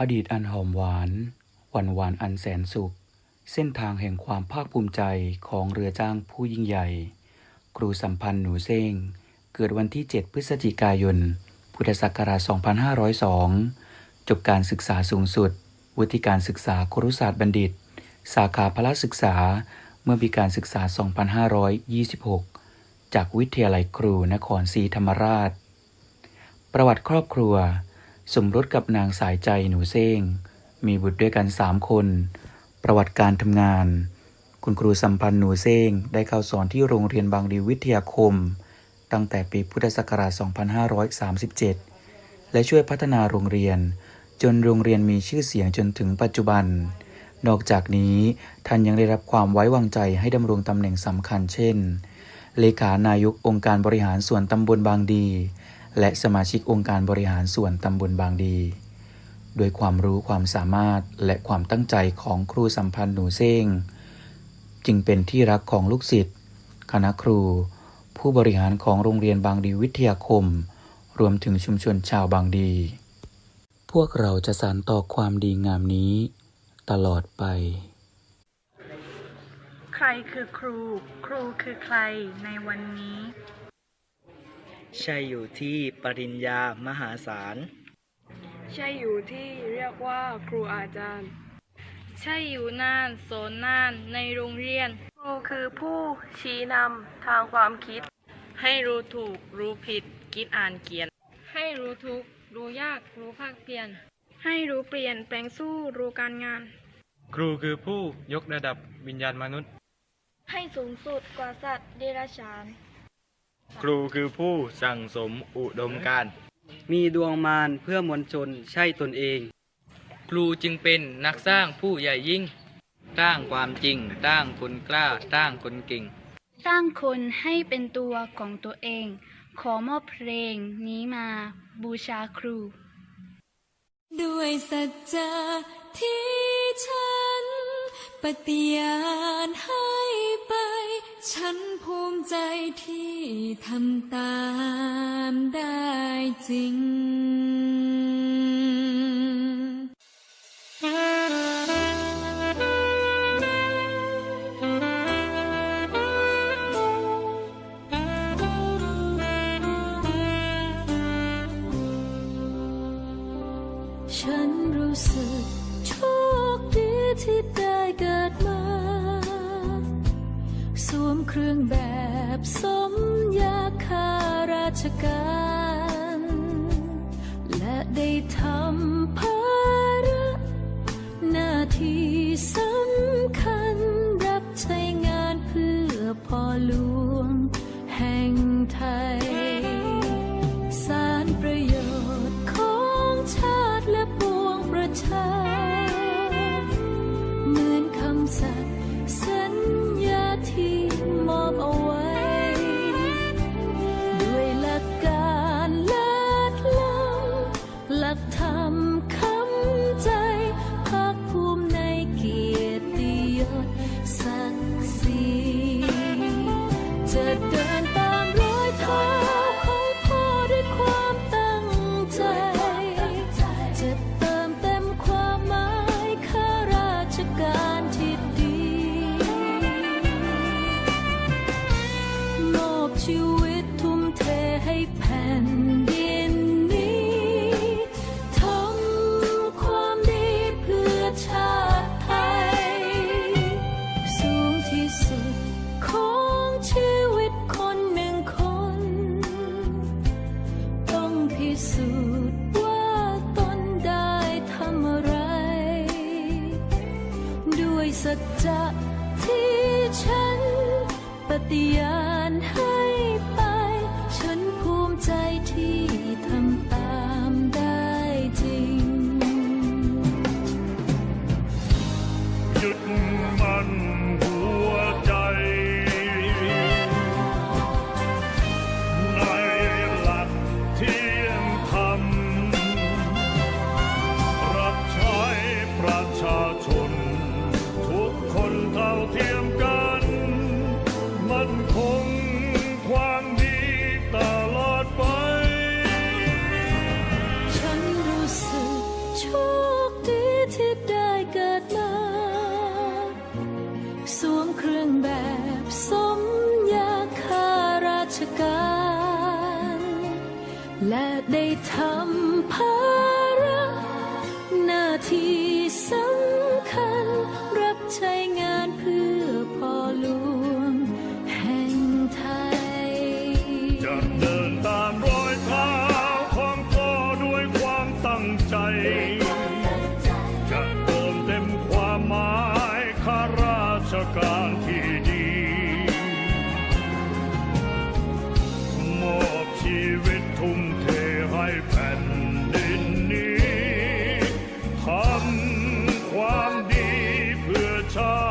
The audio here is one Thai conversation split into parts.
อดีตอันหอมหวาน วันหวานอันแสนสุข เส้นทางแห่งความภาคภูมิใจของเรือจ้างผู้ยิ่งใหญ่ ครูสัมพันธ์หนูเซ้งเกิดวันที่ 7 พฤศจิกายน พุทธศักราช 2502 จบการศึกษาสูงสุด วุฒิการศึกษาครุศาสตร์บัณฑิต สาขาพละศึกษา เมื่อปีการศึกษา 2526 จากวิทยาลัยครูนครศรีธรรมราช ประวัติครอบครัว สมรสกับนางสายใจหนูเซ้งมีบุตรด้วยกันสามคน ประวัติการทำงาน คุณครูสัมพันธ์หนูเซ้งได้เข้าสอนที่โรงเรียนบางดีวิทยาคม ตั้งแต่ปีพุทธศักราช 2537 และช่วยพัฒนาโรงเรียน จนโรงเรียนมีชื่อเสียงจนถึงปัจจุบัน นอกจากนี้ท่านยังได้รับความไว้วางใจให้ดำรงตำแหน่งสำคัญเช่น เลขานายกองค์การบริหารส่วนตำบลบางดี และสมาชิกองค์การบริหารส่วนตำบลบางดี โดยความรู้ความสามารถและความตั้งใจของครูสัมพันธ์หนูเซ้งจึงเป็นที่รักของลูกศิษย์คณะครู ผู้บริหารของโรงเรียนบางดีวิทยาคม รวมถึงชุมชนชาวบางดี พวกเราจะสานต่อความดีงามนี้ ตลอดไป ใครคือครู ครูคือใครในวันนี้ ใช่อยู่ที่ปริญญามหาศาล ใช่อยู่ที่เรียกว่าครูอาจารย์ ใช่อยู่น่านสอนน่านในโรงเรียน ครูคือผู้ชี้นำทางความคิด ให้รู้ถูกรู้ผิดคิดอ่านเขียน ให้รู้ทุกข์รู้ยากรู้ภาคเพียรให้รู้เปลี่ยนแปลงสู้รู้การงาน ครูคือผู้ยกระดับวิญญาณมนุษย์ ให้สูงสุดกว่าสัตว์เดรัจฉาน ครูคือผู้สั่งสมอุดมการณ์มีดวงมารเพื่อมวลชนใช่ตนเอง ครูจึงเป็นนักสร้างผู้ใหญ่ยิ่งสร้างความจริงสร้างคนกล้าสร้างคนเก่ง สร้างคนให้เป็นตัวของตัวเอง ขอมอบเพลงนี้มาบูชาครู ด้วยสัจจะที่ฉัน ปฏิญาณให้ไป ฉัน ภูมิใจที่ทำตามได้จริง เครื่องแบบสมยาคาราชการ สั ด้วยสัจจะที่ฉันปฏิญาณให้ ได้ทำ ความดีเพื่อชาติ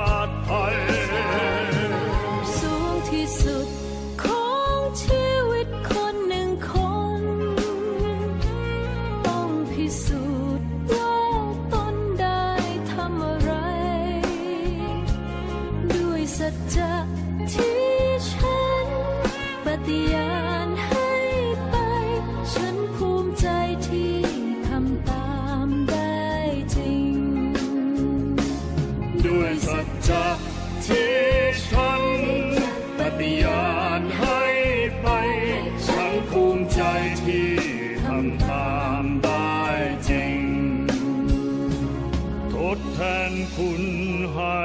คุณให้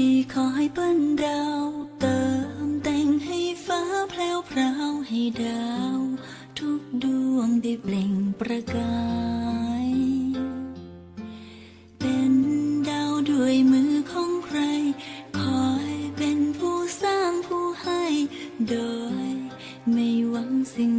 ที่ขอให้เปิ้นดาวเติมแต่งให้ฟ้าแพรวพราวให้ดาว ทุกดวงได้เปล่งประกาย เป็นดาวด้วยมือของใคร คอยเป็นผู้สร้างผู้ให้ โดยไม่หวังสิ่ง